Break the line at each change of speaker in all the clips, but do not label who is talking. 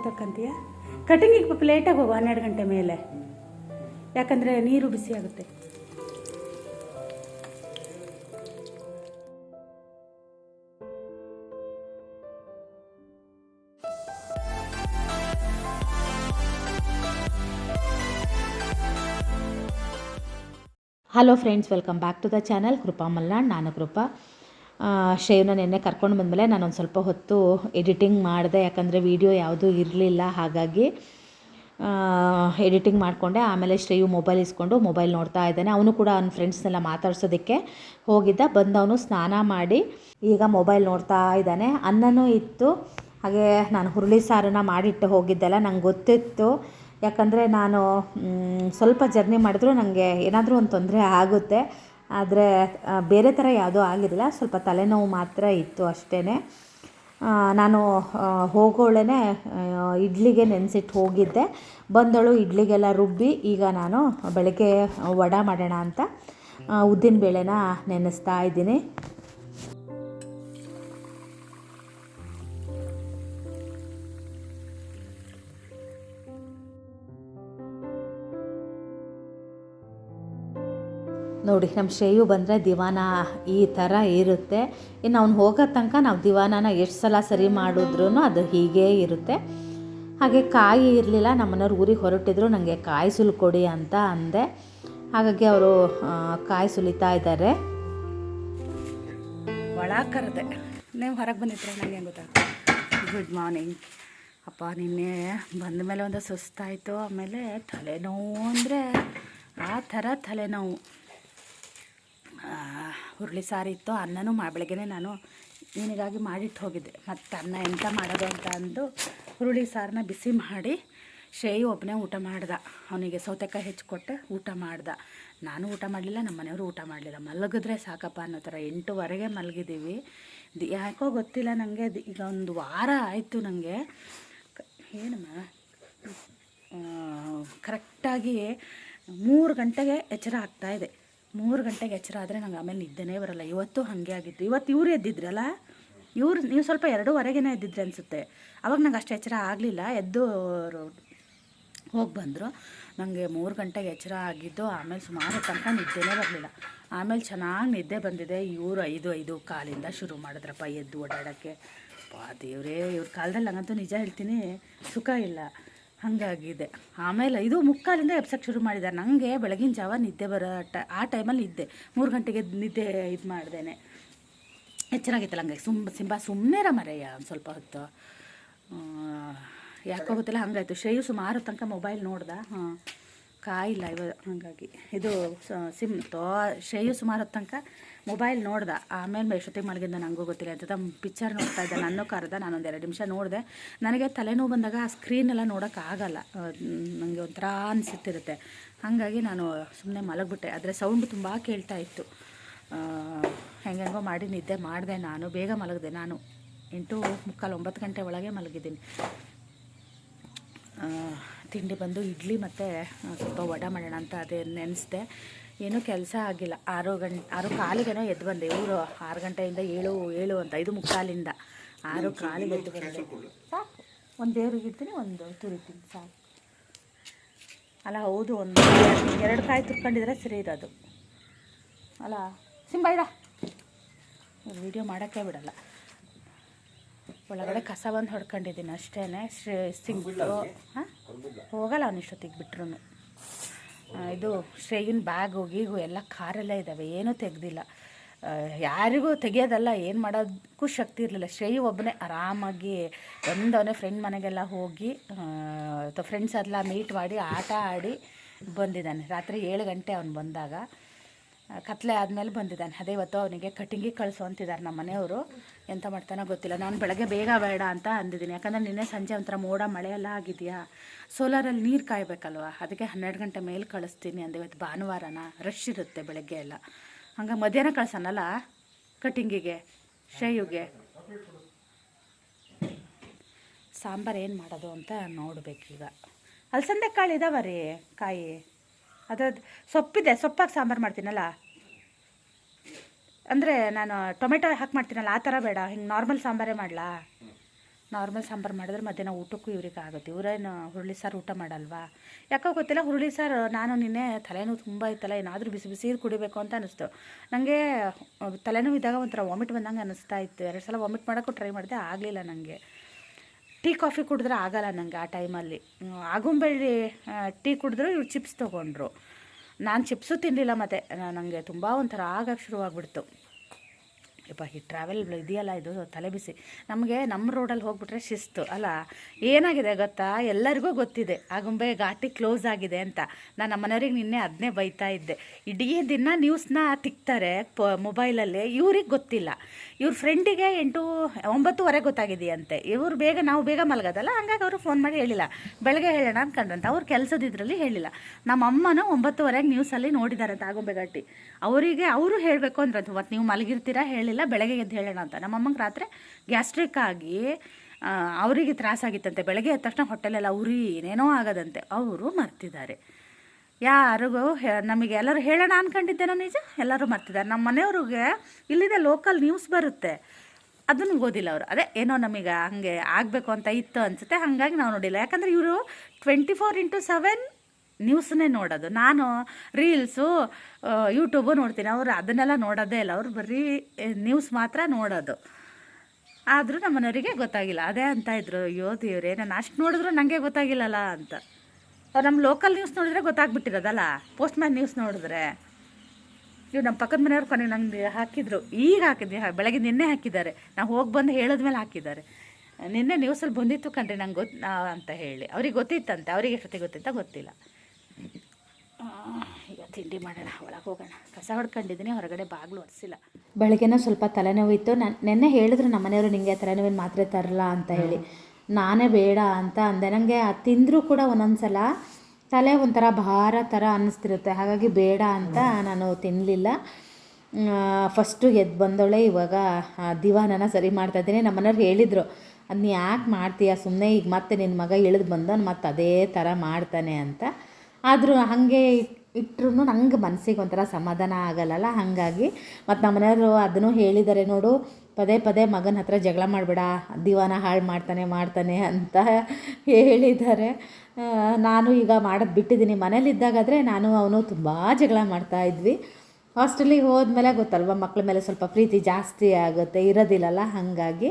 ಎಷ್ಟೊತ್ತಕ್ಕಂತೀಯ ಕಟಿಂಗಿಗೆ ಪಾಪ ಲೇಟಾಗಿ ಹೋಗು, ಹನ್ನೆರಡು ಗಂಟೆ ಮೇಲೆ. ಯಾಕಂದರೆ ನೀರು ಬಿಸಿ ಆಗುತ್ತೆ.
Hello friends welcome back to the channel Krupa Malnad ನಾನು ಕೃಪಾ ಶೇವ್ನ ನೆನ್ನೆ ಕರ್ಕೊಂಡು ಬಂದಮೇಲೆ ನಾನು ಒಂದು ಸ್ವಲ್ಪ ಹೊತ್ತು ಎಡಿಟಿಂಗ್ ಮಾಡಿದೆ, ಯಾಕಂದರೆ ವೀಡಿಯೋ ಯಾವುದೂ ಇರಲಿಲ್ಲ, ಹಾಗಾಗಿ ಎಡಿಟಿಂಗ್ ಮಾಡಿಕೊಂಡೆ. ಆಮೇಲೆ ಶ್ರೇಯು ಮೊಬೈಲ್ ಇಸ್ಕೊಂಡು ಮೊಬೈಲ್ ನೋಡ್ತಾ ಇದ್ದಾನೆ. ಅವನು ಕೂಡ ಅವ್ನ ಫ್ರೆಂಡ್ಸ್ನೆಲ್ಲ ಮಾತಾಡ್ಸೋದಕ್ಕೆ ಹೋಗಿದ್ದ. ಬಂದವನು ಸ್ನಾನ ಮಾಡಿ ಈಗ ಮೊಬೈಲ್ ನೋಡ್ತಾ ಇದ್ದಾನೆ. ಅನ್ನನೂ ಇತ್ತು. ಹಾಗೆ ನಾನು ಹುರುಳಿ ಸಾರನ್ನ ಮಾಡಿಟ್ಟು ಹೋಗಿದ್ದೆಲ್ಲ ನಂಗೆ ಗೊತ್ತಿತ್ತು. ಯಾಕಂದರೆ ನಾನು ಸ್ವಲ್ಪ ಜರ್ನಿ ಮಾಡಿದ್ರು ನನಗೆ ಏನಾದರೂ ಒಂದು ತೊಂದರೆ ಆಗುತ್ತೆ. ಆದರೆ ಬೇರೆ ಥರ ಯಾವುದೂ ಆಗಿರಲಿಲ್ಲ. ಸ್ವಲ್ಪ ತಲೆನೋವು ಮಾತ್ರ ಇತ್ತು ಅಷ್ಟೇ ನಾನು ಹೋಗೋಳೇ ಇಡ್ಲಿಗೆ ನೆನೆಸಿಟ್ಟು ಹೋಗಿದ್ದೆ. ಬಂದಳು ಇಡ್ಲಿಗೆಲ್ಲ ರುಬ್ಬಿ, ಈಗ ನಾನು ಬೆಳಗ್ಗೆ ವಡ ಮಾಡೋಣ ಅಂತ ಉದ್ದಿನ ಬೇಳೆನ ನೆನೆಸ್ತಾ ಇದ್ದೀನಿ. ನೋಡಿ ನಮ್ಮ ಶ್ರೇಯು ಬಂದರೆ ದಿವಾನ ಈ ಥರ ಇರುತ್ತೆ. ಇನ್ನು ಅವ್ನು ಹೋಗೋ ತನಕ ನಾವು ದಿವಾನನ ಎಷ್ಟು ಸಲ ಸರಿ ಮಾಡಿದ್ರೂ ಅದು ಹೀಗೇ ಇರುತ್ತೆ. ಹಾಗೆ ಕಾಯಿ ಇರಲಿಲ್ಲ ನಮ್ಮನೆಯವ್ರು ಊರಿಗೆ ಹೊರಟಿದ್ರು ನನಗೆ ಕಾಯಿ ಸುಲ್ಕೊಡಿ ಅಂತ ಅಂದೆ. ಹಾಗಾಗಿ ಅವರು ಕಾಯಿ ಸುಲಿತಾ ಇದ್ದಾರೆ
ಕರೆದೆ ನೀವು ಹೊರಗೆ ಬಂದಿದ್ರೆ ನನಗೆ ಹೆಂಗೆ ಗುಡ್ ಮಾರ್ನಿಂಗ್ ಅಪ್ಪ, ನಿನ್ನೆ ಬಂದ ಮೇಲೆ ಒಂದು ಸುಸ್ತಾಯಿತು, ಆಮೇಲೆ ತಲೆನೋವು ಅಂದರೆ ಆ ಥರ ತಲೆನೋವು. ಹುರುಳಿ ಸಾರು ಇತ್ತು, ಅನ್ನನೂ ಮಾ, ಬೆಳಗ್ಗೆನೇ ನಾನು ನಿನಗಾಗಿ ಮಾಡಿಟ್ಟು ಹೋಗಿದ್ದೆ. ಮತ್ತು ಅನ್ನ ಎಂತ ಮಾಡೋದು ಅಂತ ಅಂದು ಹುರುಳಿ ಸಾರನ್ನ ಬಿಸಿ ಮಾಡಿ ಶ್ರೇಯು ಒಬ್ಬನೇ ಊಟ ಮಾಡ್ದ. ಅವನಿಗೆ ಸೌತೆಕಾಯಿ ಹೆಚ್ಚಿಕೊಟ್ಟೆ ಊಟ ಮಾಡ್ದ. ನಾನು ಊಟ ಮಾಡಲಿಲ್ಲ ನಮ್ಮ ಮನೆಯವರು ಊಟ ಮಾಡಲಿಲ್ಲ. ಮಲಗಿದ್ರೆ ಸಾಕಪ್ಪ ಅನ್ನೋ ಥರ ಎಂಟುವರೆಗೆ ಮಲಗಿದ್ದೀವಿ. ಯಾಕೋ ಗೊತ್ತಿಲ್ಲ ನನಗೆ ಈಗ ಒಂದು ವಾರ ಆಯಿತು ನನಗೆ ಏನಮ್ಮ? ಕರೆಕ್ಟಾಗಿ ಮೂರು ಗಂಟೆಗೆ ಎಚ್ಚರ ಆಗ್ತಾಯಿದೆ ಮೂರು ಗಂಟೆಗೆ ಎಚ್ಚರ ಆದರೆ ನಂಗೆ ಆಮೇಲೆ ನಿದ್ದೆನೇ ಬರಲ್ಲ. ಇವತ್ತು ಹಾಗೆ ಆಗಿತ್ತು ಇವತ್ತು ಇವ್ರು ಎದ್ದಿದ್ರಲ್ಲ ಇವ್ರು, ನೀವು ಸ್ವಲ್ಪ ಎರಡೂವರೆಗೇ ಎದ್ದಿದ್ರಿ ಅನಿಸುತ್ತೆ. ಅವಾಗ ನಂಗೆ ಅಷ್ಟು ಎಚ್ಚರ ಆಗಲಿಲ್ಲ. ಎದ್ದು ಹೋಗಿ ಬಂದರು. ನನಗೆ ಮೂರು ಗಂಟೆಗೆ ಎಚ್ಚರ ಆಗಿದ್ದು, ಆಮೇಲೆ ಸುಮಾರು ತನಕ ನಿದ್ದೆನೇ ಬರಲಿಲ್ಲ. ಆಮೇಲೆ ಚೆನ್ನಾಗಿ ನಿದ್ದೆ ಬಂದಿದೆ. ಇವರು ಐದು ಐದು ಕಾಲಿಂದ ಶುರು ಮಾಡಿದ್ರಪ್ಪ ಎದ್ದು ಓಡಾಡೋಕ್ಕೆ. ಪಾ ದೇವರೇ, ಇವ್ರ ಕಾಲದಲ್ಲಿ ನಂಗಂತೂ ನಿಜ ಹೇಳ್ತೀನಿ, ಸುಖ ಇಲ್ಲ. ಹಾಗಾಗಿದೆ. ಆಮೇಲೆ ಇದು ಮುಕ್ಕಾಲಿಂದ ಎಬ್ಸಕ್ಕೆ ಶುರು ಮಾಡಿದ್ದಾರೆ ನನಗೆ ಬೆಳಗಿನ ಜಾವ ನಿದ್ದೆ ಬರೋ ಟ, ಆ ಟೈಮಲ್ಲಿ ಇದ್ದೆ. ಮೂರು ಗಂಟೆಗೆ ನಿದ್ದೆ ಇದು ಮಾಡ್ದೇನೆ. ಚೆನ್ನಾಗಿತ್ತಲ್ಲ ಹಂಗಾಗಿ. ಸುಮ್, ಸಿಂಬ ಸುಮ್ಮನೆ ಮರೆಯ ಒಂದು ಸ್ವಲ್ಪ ಹೊತ್ತು. ಯಾಕೋ ಗೊತ್ತಿಲ್ಲ, ಹಂಗಾಯ್ತು. ಶ್ರೇಯು ಸುಮಾರು ತನಕ ಮೊಬೈಲ್ ನೋಡ್ದ. ಹಾಂ. ಕಾಯಿಲ್ಲ ಇವ ಹಾಗಾಗಿ. ಇದು ಸಿಮ್ ತೋ, ಶ್ರೇಯು ಸುಮಾರು ಹೊತ್ತು ತನಕ ಮೊಬೈಲ್ ನೋಡ್ದೆ. ಆಮೇಲೆ ಎಷ್ಟೊತ್ತಿಗೆ ಮಲಗಿದ್ದ ನನಗೂ ಗೊತ್ತಿಲ್ಲ. ಅಂತ ಪಿಕ್ಚರ್ ನೋಡ್ತಾ ಇದ್ದೆ. ನನ್ನ ಕರೆದ. ನಾನೊಂದು ಎರಡು ನಿಮಿಷ ನೋಡಿದೆ. ನನಗೆ ತಲೆನೋವು ಬಂದಾಗ ಆ ಸ್ಕ್ರೀನೆಲ್ಲ ನೋಡೋಕ್ಕಾಗಲ್ಲ ನನಗೆ ಒಂಥರ ಅನಿಸುತ್ತಿರುತ್ತೆ. ಹಾಗಾಗಿ ನಾನು ಸುಮ್ಮನೆ ಮಲಗಿಬಿಟ್ಟೆ. ಆದರೆ ಸೌಂಡ್ ತುಂಬ ಕೇಳ್ತಾ ಇತ್ತು. ಹೆಂಗೆಂಗೋ ಮಾಡಿ ನಿದ್ದೆ ಮಾಡಿದೆ ನಾನು. ಬೇಗ ಮಲಗಿದೆ ನಾನು. ಎಂಟು ಮುಕ್ಕಾಲು ಒಂಬತ್ತು ಗಂಟೆ ಒಳಗೆ ಮಲಗಿದ್ದೀನಿ. ತಿಂಡಿ ಬಂದು ಇಡ್ಲಿ ಮತ್ತು ಸ್ವಲ್ಪ ವಡ ಮಾಡೋಣ ಅಂತ ಅದೇ ನೆನೆಸ್ದೆ. ಏನೂ ಕೆಲಸ ಆಗಿಲ್ಲ. ಆರು ಗಂಟೆ ಆರು ಕಾಲಿಗೆನೋ ಎದ್ದು ಬಂದೆ. ಇವರು ಆರು ಗಂಟೆಯಿಂದ ಏಳು ಏಳು ಅಂತ ಐದು ಮುಕ್ಕಾಲಿಂದ. ಆರು ಕಾಲಿಗೆ ಎದ್ದು ಬಂದೆ. ಸಾಕು. ಒಂದು ದೇವ್ರಿಗೆ ಇಡ್ತೀನಿ ಒಂದು ತುರಿತೀನಿ ಸಾಕು. ಅಲ್ಲ ಹೌದು ಒಂದು ಎರಡು ಕಾಯಿ ತುರ್ಕೊಂಡಿದ್ರೆ ಸರಿ ಇರೋದು. ಅಲ್ಲ ಸಿಂಬ ಇಡ. ವಿಡಿಯೋ ಮಾಡೋಕ್ಕೆ ಬಿಡಲ್ಲ. ಒಳಗಡೆ ಕಸ ಬಂದು ಹೊಡ್ಕೊಂಡಿದ್ದೀನಿ ಅಷ್ಟೇ ಸಿಂಕ್ಟು ಹಾಂ? ಹೋಗಲ್ಲ ಅವನಿಷ್ಟೊತ್ತಿಗೆ ಬಿಟ್ರು ಇದು ಶ್ರೇಯಿನ ಬ್ಯಾಗ್ ಹೋಗಿಗೂ ಎಲ್ಲ ಕಾರೆಲ್ಲ ಇದ್ದಾವೆ ಏನೂ ತೆಗ್ದಿಲ್ಲ. ಯಾರಿಗೂ ತೆಗಿಯೋದಲ್ಲ, ಏನು ಮಾಡೋದಕ್ಕೂ ಶಕ್ತಿ ಇರಲಿಲ್ಲ. ಶ್ರೇಯಿ ಒಬ್ಬನೇ ಆರಾಮಾಗಿ ಒಂದವನೇ ಫ್ರೆಂಡ್ ಮನೆಗೆಲ್ಲ ಹೋಗಿ ಅಥವಾ ಫ್ರೆಂಡ್ಸ್ ಎಲ್ಲ ಮೀಟ್ ಮಾಡಿ, ಆಟ ಆಡಿ ಬಂದಿದ್ದಾನೆ. ರಾತ್ರಿ ಏಳು ಗಂಟೆ ಅವನು ಬಂದಾಗ. ಕತ್ಲೆ ಆದಮೇಲೆ ಬಂದಿದ್ದಾನೆ. ಅದೇ ಇವತ್ತು ಅವನಿಗೆ ಕಟಿಂಗಿಗೆ ಕಳಿಸು ಅಂತಿದ್ದಾರೆ ನಮ್ಮ ಮನೆಯವರು. ಎಂತ ಮಾಡ್ತಾನೋ ಗೊತ್ತಿಲ್ಲ. ನಾನು ಬೆಳಗ್ಗೆ ಬೇಗ ಬೇಡ ಅಂತ ಅಂದಿದ್ದೀನಿ. ಯಾಕಂದರೆ ನಿನ್ನೆ ಸಂಜೆ ಒಂಥರ ಮೋಡ, ಮಳೆ ಎಲ್ಲ ಆಗಿದೆಯಾ? ಸೋಲಾರಲ್ಲಿ ನೀರು ಕಾಯಬೇಕಲ್ವ? ಅದಕ್ಕೆ ಹನ್ನೆರಡು ಗಂಟೆ ಮೇಲೆ ಕಳಿಸ್ತೀನಿ ಅಂದೆ. ಇವತ್ತು ಭಾನುವಾರನ ರಶ್ ಇರುತ್ತೆ ಬೆಳಗ್ಗೆ ಎಲ್ಲ. ಹಂಗೆ ಮಧ್ಯಾಹ್ನ ಕಳ್ಸೋಣಲ್ಲ ಕಟಿಂಗಿಗೆ, ಶೇಯುಗೆ. ಸಾಂಬಾರು ಏನು ಮಾಡೋದು ಅಂತ ನೋಡಬೇಕೀಗ. ಅಲಸಂದೆ ಕಾಳು ಇದಾವ ರೀ ಕಾಯಿ? ಅದ್ರದ್ದು ಸೊಪ್ಪಿದೆ, ಸೊಪ್ಪಾಗಿ ಸಾಂಬಾರು ಮಾಡ್ತೀನಲ್ಲ? ಅಂದರೆ ನಾನು ಟೊಮೆಟೊ ಹಾಕಿ ಮಾಡ್ತೀನಲ್ಲ, ಆ ಥರ ಬೇಡ, ಹಿಂಗೆ ನಾರ್ಮಲ್ ಸಾಂಬಾರೇ ಮಾಡಲಾ?
ನಾರ್ಮಲ್ ಸಾಂಬಾರು ಮಾಡಿದ್ರೆ ಮಧ್ಯಾಹ್ನ ಊಟಕ್ಕೂ ಇವ್ರಿಗೆ ಆಗುತ್ತೆ. ಇವರೇನು ಹುರುಳಿ ಸಾರು ಊಟ ಮಾಡಲ್ವಾ? ಯಾಕೋ ಗೊತ್ತಿಲ್ಲ, ಹುರುಳಿ ಸಾರು ನಾನು ನಿನ್ನೆ ತಲೆನೋವು ತುಂಬ ಇತ್ತಲ್ಲ, ಏನಾದರೂ ಬಿಸಿ ಬಿಸಿ ಕುಡಿಬೇಕು ಅಂತ ಅನ್ನಿಸ್ತು ನನಗೆ ತಲೆನೋವು ಇದ್ದಾಗ ಒಂಥರ ವಾಮಿಟ್ ಬಂದಂಗೆ ಅನ್ನಿಸ್ತಾ ಇತ್ತು. ಎರಡು ಸಲ ವಾಮಿಟ್ ಮಾಡೋಕ್ಕೂ ಟ್ರೈ ಮಾಡಿದೆ, ಆಗಲಿಲ್ಲ ನನಗೆ ಟೀ ಕಾಫಿ ಕುಡಿದ್ರೆ ಆಗಲ್ಲ ನನಗೆ ಆ ಟೈಮಲ್ಲಿ. ಆಗುಂಬೆಳ್ಳಿ ಟೀ ಕುಡಿದ್ರು ಇವ್ರು ಚಿಪ್ಸ್ ತೊಗೊಂಡ್ರು. ನಾನು ಚಿಪ್ಸು ತಿನ್ನಲಿಲ್ಲ ಮತ್ತೆ. ನನಗೆ ತುಂಬ ಒಂಥರ ಆಗಕ್ಕೆ ಶುರುವಾಗ್ಬಿಡ್ತು. ಯಪ್ಪ, ಈ ಟ್ರಾವೆಲ್ ಇದೆಯಲ್ಲ ಇದು? ತಲೆ ಬಿಸಿ. ನಮಗೆ ನಮ್ಮ ರೋಡಲ್ಲಿ ಹೋಗ್ಬಿಟ್ರೆ ಶಿಸ್ತು, ಅಲ್ಲ? ಏನಾಗಿದೆ ಗೊತ್ತಾ? ಎಲ್ಲರಿಗೂ ಗೊತ್ತಿದೆ. ಆಗುಂಬೆ ಘಾಟಿ ಕ್ಲೋಸ್ ಆಗಿದೆ ಅಂತ. ನಾನು ನಮ್ಮ ಮನೆಯವ್ರಿಗೆ ನಿನ್ನೆ ಅದನ್ನೇ ಬೈತಾ ಇದ್ದೆ. ಇಡೀ ದಿನ ನ್ಯೂಸ್ನ ತಿಕ್ತಾರೆ ಪ ಮೊಬೈಲಲ್ಲಿ ಇವ್ರಿಗೆ ಗೊತ್ತಿಲ್ಲ. ಇವ್ರ ಫ್ರೆಂಡಿಗೆ ಎಂಟು, ಒಂಬತ್ತುವರೆ ಗೊತ್ತಾಗಿದೆಯಂತೆ. ಇವ್ರು ಬೇಗ, ನಾವು ಬೇಗ ಮಲಗೋದಲ್ಲ? ಹಂಗಾಗಿ ಅವರು ಫೋನ್ ಮಾಡಿ ಹೇಳಿಲ್ಲ. ಬೆಳಗ್ಗೆ ಹೇಳೋಣ ಅಂದ್ಕೊಂಡ್ರಂತ ಅವ್ರು ಕೆಲಸದಿದ್ರಲ್ಲಿ ಹೇಳಿಲ್ಲ. ನಮ್ಮ ಅಮ್ಮನೂ ಒಂಬತ್ತುವರೆಗೆ ನ್ಯೂಸಲ್ಲಿ ನೋಡಿದಾರಂತೆ ಆಗುಂಬೆ ಘಾಟಿ. ಅವರಿಗೆ ಅವರು ಹೇಳಬೇಕು ಅಂದ್ರೆ. ಮತ್ತು ನೀವು ಮಲಗಿರ್ತೀರಾ? ಹೇಳಿಲ್ಲ. ಬೆಳಗ್ಗೆ ಎದ್ದು ಹೇಳೋಣ ಅಂತ. ನಮ್ಮ ಅಮ್ಮಂಗೆ ರಾತ್ರಿ ಗ್ಯಾಸ್ಟ್ರಿಕ್ ಆಗಿ ಅವರಿಗೆ ತ್ರಾಸಾಗಿತ್ತಂತೆ. ಬೆಳಗ್ಗೆ ಎದ್ದ ತಕ್ಷಣ ಹೊಟ್ಟೆಲೆಲ್ಲ ಉರಿ, ಏನೇನೋ ಆಗದಂತೆ. ಅವರು ಮರ್ತಿದ್ದಾರೆ. ಯಾರಿಗೂ ನಮಗೆ ಎಲ್ಲರೂ ಹೇಳೋಣ ಅನ್ಕೊಂಡಿದ್ದೇನೋ ನಿಜ? ಎಲ್ಲರೂ ಮರ್ತಿದ್ದಾರೆ. ನಮ್ಮ ಮನೆಯವ್ರಿಗೆ ಇಲ್ಲಿದೆ ಲೋಕಲ್ ನ್ಯೂಸ್ ಬರುತ್ತೆ. ಅದನ್ನು ಓದಿಲ್ಲ ಅವರು. ಅದೇ ಏನೋ ನಮಗೆ ಹಂಗೆ ಆಗಬೇಕು ಅಂತ ಇತ್ತು ಅನಿಸುತ್ತೆ. ಹಾಗಾಗಿ ನಾವು ನೋಡಿಲ್ಲ. ಯಾಕಂದರೆ ಇವರು ಟ್ವೆಂಟಿ ಫೋರ್ ಇಂಟು ಸೆವೆನ್ ನ್ಯೂಸ್ನೇ ನೋಡೋದು. ನಾನು ರೀಲ್ಸು ಯೂಟ್ಯೂಬು ನೋಡ್ತೀನಿ. ಅವರು ಅದನ್ನೆಲ್ಲ ನೋಡೋದೇ ಇಲ್ಲ. ಅವರು ಬರೀ ನ್ಯೂಸ್ ಮಾತ್ರ ನೋಡೋದು. ಆದರೂ ನಮ್ಮ ಮನೆಯವರಿಗೆ ಗೊತ್ತಾಗಿಲ್ಲ. ಅದೇ ಅಂತ ಇದ್ರು, ಅಯ್ಯೋ, ದೇವ್ರೆ, ನಾನು ಅಷ್ಟು ನೋಡಿದ್ರು ನನಗೆ ಗೊತ್ತಾಗಿಲ್ಲಲ್ಲ ಅಂತ. ಅವ್ರು ನಮ್ಮ ಲೋಕಲ್ ನ್ಯೂಸ್ ನೋಡಿದ್ರೆ ಗೊತ್ತಾಗ್ಬಿಟ್ಟಿರೋದಲ್ಲ? ಪೋಸ್ಟ್ ಮ್ಯಾನ್ ನ್ಯೂಸ್ ನೋಡಿದ್ರೆ. ಇವ್ರು ನಮ್ಮ ಪಕ್ಕದ ಮನೆಯವ್ರು ಕೊನೆಗೆ ನಂಗೆ ಹಾಕಿದ್ರು. ಈಗ ಹಾಕಿದ್ವಿ. ಬೆಳಗ್ಗೆ ನಿನ್ನೆ ಹಾಕಿದ್ದಾರೆ. ನಾವು ಹೋಗಿ ಬಂದು ಹೇಳಿದ್ಮೇಲೆ ಹಾಕಿದ್ದಾರೆ. ನಿನ್ನೆ ನ್ಯೂಸಲ್ಲಿ ಬಂದಿತ್ತು ಕಣ್ರಿ, ನಂಗೆ ಗೊತ್ತು ಅಂತ ಹೇಳಿ. ಅವ್ರಿಗೆ ಗೊತ್ತಿತ್ತಂತೆ. ಅವರಿಗೆ ಎಷ್ಟೊತ್ತಿಗೆ ಗೊತ್ತಿತ್ತ ಗೊತ್ತಿಲ್ಲ. ಈಗ ತಿಂಡಿ ಮಾಡೋಣ ಒಳಗೆ ಹೋಗೋಣ. ಕಸ ಹೊಡ್ಕೊಂಡಿದ್ದೀನಿ ಹೊರಗಡೆ ಬಾಗಿಲು ಒರೆಸಿಲ್ಲ.
ಬೆಳಗ್ಗೆನೂ ಸ್ವಲ್ಪ ತಲೆನೋವಿತ್ತು. ನಾನು ನೆನ್ನೆ ಹೇಳಿದ್ರು ನಮ್ಮ ಮನೆಯವರು ನಿಮಗೆ ತಲೆನೋವಿನ ಮಾತ್ರೆ ತರಲ್ಲ ಅಂತ ಹೇಳಿ. ನಾನೇ ಬೇಡ ಅಂತ ಅಂದೆ. ನನಗೆ ತಿಂದರೂ ಕೂಡ ಒಂದೊಂದು ಸಲ ತಲೆ ಒಂಥರ ಭಾರ ಥರ ಅನ್ನಿಸ್ತಿರುತ್ತೆ. ಹಾಗಾಗಿ ಬೇಡ ಅಂತ ನಾನು ತಿನ್ನಲಿಲ್ಲ ಫಸ್ಟು ಎದ್ದು ಬಂದವಳೆ ಇವಾಗ ದಿವಾನನ ಸರಿ ಮಾಡ್ತಾಯಿದ್ದೀನಿ ನಮ್ಮ ಮನೆಯವ್ರು ಹೇಳಿದರು ಅದನ್ನ ಯಾಕೆ ಮಾಡ್ತೀಯ ಸುಮ್ಮನೆ ಈಗ ಮತ್ತೆ ನಿನ್ನ ಮಗ ಇಳಿದು ಬಂದವನು ಮತ್ತೆ ಅದೇ ಥರ ಮಾಡ್ತಾನೆ ಅಂತ. ಆದರೂ ಹಾಗೆ ಇಟ್ಟರು ನಂಗೆ ಮನಸ್ಸಿಗೆ ಒಂಥರ ಸಮಾಧಾನ ಆಗಲ್ಲಲ್ಲ? ಹಾಗಾಗಿ ಮತ್ತು ನಮ್ಮ ಮನೆಯವರು ಅದನ್ನು ಹೇಳಿದ್ದಾರೆ ನೋಡು, ಪದೇ ಪದೇ ಮಗನ ಹತ್ರ ಜಗಳ ಮಾಡಬೇಡ, ದಿವಾನ ಹಾಳು ಮಾಡ್ತಾನೆ ಮಾಡ್ತಾನೆ ಅಂತ ಹೇಳಿದ್ದಾರೆ ನಾನು ಈಗ ಮಾಡೋದು ಬಿಟ್ಟಿದ್ದೀನಿ ಮನೇಲಿದ್ದಾಗಾದರೆ ನಾನು ಅವನು ತುಂಬ ಜಗಳ ಮಾಡ್ತಾ ಇದ್ವಿ. ಹಾಸ್ಟೆಲಿಗೆ ಹೋದ್ಮೇಲೆ ಗೊತ್ತಲ್ವ ಮಕ್ಕಳ ಮೇಲೆ ಸ್ವಲ್ಪ ಪ್ರೀತಿ ಜಾಸ್ತಿ ಆಗುತ್ತೆ, ಇರೋದಿಲ್ಲಲ್ಲ? ಹಾಗಾಗಿ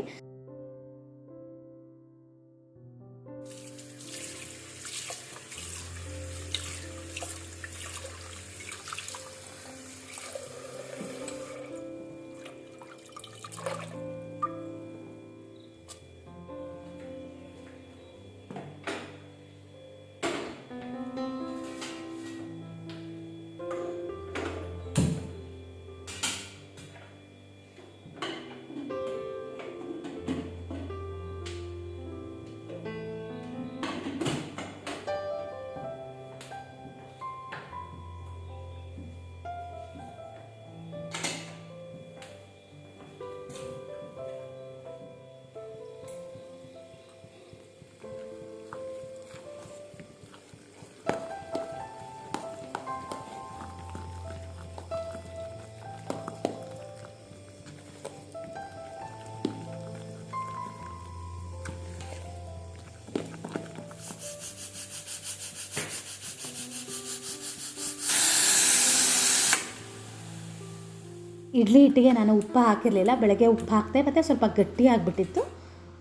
ಇಡ್ಲಿ ಹಿಟ್ಟಿಗೆ ನಾನು ಉಪ್ಪು ಹಾಕಿರಲಿಲ್ಲ, ಬೆಳಗ್ಗೆ ಉಪ್ಪು ಹಾಕಿದೆ ಮತ್ತು ಸ್ವಲ್ಪ ಗಟ್ಟಿ ಆಗಿಬಿಟ್ಟಿತ್ತು.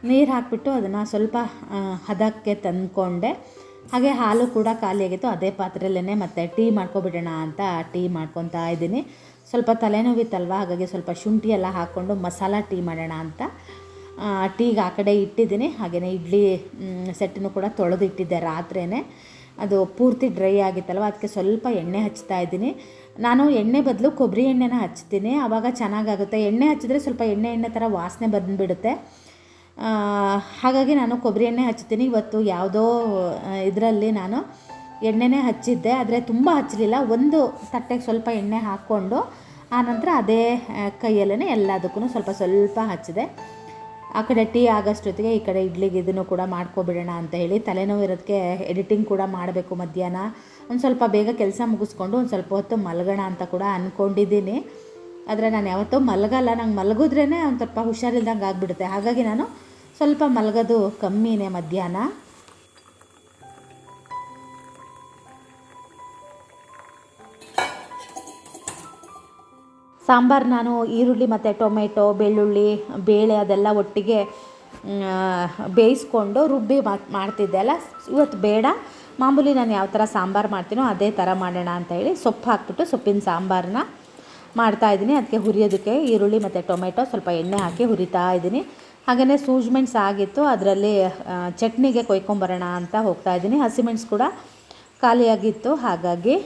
ನೀರು ಹಾಕಿಬಿಟ್ಟು ಅದನ್ನು ಸ್ವಲ್ಪ ಹದಕ್ಕೆ ತಂದ್ಕೊಂಡೆ. ಹಾಗೆ ಹಾಲು ಕೂಡ ಖಾಲಿಯಾಗಿತ್ತು ಅದೇ ಪಾತ್ರೆಯಲ್ಲೇ ಮತ್ತೆ ಟೀ ಮಾಡ್ಕೊಬಿಡೋಣ ಅಂತ ಟೀ ಮಾಡ್ಕೊತಾ ಇದ್ದೀನಿ. ಸ್ವಲ್ಪ ತಲೆನೋವಿತ್ತಲ್ವ, ಹಾಗಾಗಿ ಸ್ವಲ್ಪ ಶುಂಠಿ ಎಲ್ಲ ಹಾಕ್ಕೊಂಡು ಮಸಾಲ ಟೀ ಮಾಡೋಣ ಅಂತ ಟೀಗೆ ಆ ಕಡೆ ಇಟ್ಟಿದ್ದೀನಿ. ಹಾಗೆಯೇ ಇಡ್ಲಿ ಸೆಟ್ಟನ್ನು ಕೂಡ ತೊಳೆದು ಇಟ್ಟಿದ್ದೆ ರಾತ್ರಿಯೇ ಅದು ಪೂರ್ತಿ ಡ್ರೈ ಆಗಿತ್ತಲ್ವ, ಅದಕ್ಕೆ ಸ್ವಲ್ಪ ಎಣ್ಣೆ ಹಚ್ತಾ ಇದ್ದೀನಿ. ನಾನು ಎಣ್ಣೆ ಬದಲು ಕೊಬ್ಬರಿ ಎಣ್ಣೆನ ಹಚ್ತೀನಿ ಆವಾಗ ಚೆನ್ನಾಗಾಗುತ್ತೆ. ಎಣ್ಣೆ ಹಚ್ಚಿದ್ರೆ ಸ್ವಲ್ಪ ಎಣ್ಣೆ ಎಣ್ಣೆ ಥರ ವಾಸನೆ ಬಂದುಬಿಡುತ್ತೆ. ಹಾಗಾಗಿ ನಾನು ಕೊಬ್ಬರಿ ಎಣ್ಣೆ ಹಚ್ತೀನಿ. ಇವತ್ತು ಯಾವುದೋ ಇದರಲ್ಲಿ ನಾನು ಎಣ್ಣೆನೇ ಹಚ್ಚಿದ್ದೆ. ಆದರೆ ತುಂಬ ಹಚ್ಚಲಿಲ್ಲ. ಒಂದು ತಟ್ಟೆಗೆ ಸ್ವಲ್ಪ ಎಣ್ಣೆ ಹಾಕ್ಕೊಂಡು ಆನಂತರ ಅದೇ ಕೈಯಲ್ಲೇ ಎಲ್ಲದಕ್ಕೂ ಸ್ವಲ್ಪ ಸ್ವಲ್ಪ ಹಚ್ಚಿದೆ. ಆ ಕಡೆ ಟೀ ಆಗೋಷ್ಟೊತ್ತಿಗೆ, ಈ ಕಡೆ ಇಡ್ಲಿಗೆ ಇದನ್ನು ಕೂಡ ಮಾಡ್ಕೊಬಿಡೋಣ ಅಂತ ಹೇಳಿ ತಲೆನೋವು ಇರೋದಕ್ಕೆ ಎಡಿಟಿಂಗ್ ಕೂಡ ಮಾಡಬೇಕು ಮಧ್ಯಾಹ್ನ. ಒಂದು ಸ್ವಲ್ಪ ಬೇಗ ಕೆಲಸ ಮುಗಿಸ್ಕೊಂಡು ಒಂದು ಸ್ವಲ್ಪ ಹೊತ್ತು ಮಲಗೋಣ ಅಂತ ಕೂಡ ಅಂದ್ಕೊಂಡಿದ್ದೀನಿ ಆದರೆ ನಾನು ಯಾವತ್ತೂ ಮಲಗಲ್ಲ. ನಂಗೆ ಮಲಗಿದ್ರೇ ಒಂದು ಸ್ವಲ್ಪ ಹುಷಾರಿಲ್ದಂಗೆ ಆಗಿಬಿಡುತ್ತೆ. ಹಾಗಾಗಿ ನಾನು ಸ್ವಲ್ಪ ಮಲಗೋದು ಕಮ್ಮಿನೇ ಮಧ್ಯಾಹ್ನ. ಸಾಂಬಾರು ನಾನು ಈರುಳ್ಳಿ ಮತ್ತು ಟೊಮೆಟೊ, ಬೆಳ್ಳುಳ್ಳಿ, ಬೇಳೆ ಅದೆಲ್ಲ ಒಟ್ಟಿಗೆ ಬೇಯಿಸ್ಕೊಂಡು ರುಬ್ಬಿ ಮಾಡ್ತಿದ್ದೆ ಅಲ್ಲ. ಇವತ್ತು ಬೇಡ. ಮಾಮೂಲಿ ನಾನು ಯಾವ ಥರ ಸಾಂಬಾರು ಮಾಡ್ತೀನೋ ಅದೇ ಥರ ಮಾಡೋಣ ಅಂತ ಹೇಳಿ ಸೊಪ್ಪು ಹಾಕ್ಬಿಟ್ಟು ಸೊಪ್ಪಿನ ಸಾಂಬಾರನ್ನ ಮಾಡ್ತಾ ಇದ್ದೀನಿ. ಅದಕ್ಕೆ ಹುರಿಯೋದಕ್ಕೆ ಈರುಳ್ಳಿ ಮತ್ತು ಟೊಮೆಟೊ ಸ್ವಲ್ಪ ಎಣ್ಣೆ ಹಾಕಿ ಹುರಿತಾ ಇದ್ದೀನಿ. ಹಾಗೆಯೇ ಸೂಜ್ಮೆಣ್ಸ್ ಆಗಿತ್ತು, ಅದರಲ್ಲಿ ಚಟ್ನಿಗೆ ಕೊಯ್ಕೊಂಬರೋಣ ಅಂತ ಹೋಗ್ತಾ ಇದ್ದೀನಿ. ಹಸಿಮೆಣ್ಸು ಕೂಡ ಖಾಲಿಯಾಗಿತ್ತು. ಹಾಗಾಗಿ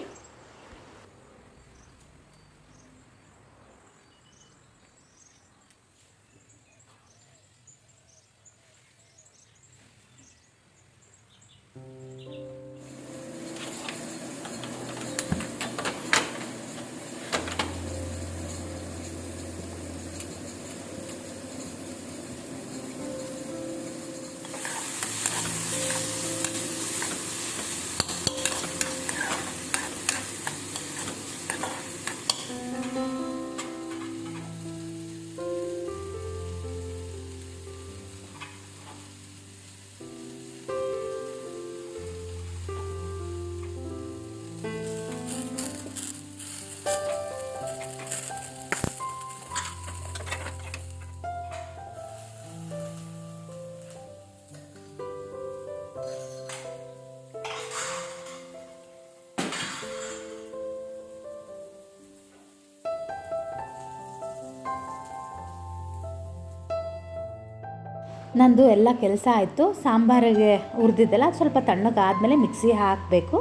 ನಂದು ಎಲ್ಲ ಕೆಲಸ ಆಯಿತು. ಸಾಂಬಾರಿಗೆ ಹುರಿದಿದ್ದೆಲ್ಲ ಸ್ವಲ್ಪ ತಣ್ಣಗಾದಮೇಲೆ ಮಿಕ್ಸಿ ಹಾಕಬೇಕು.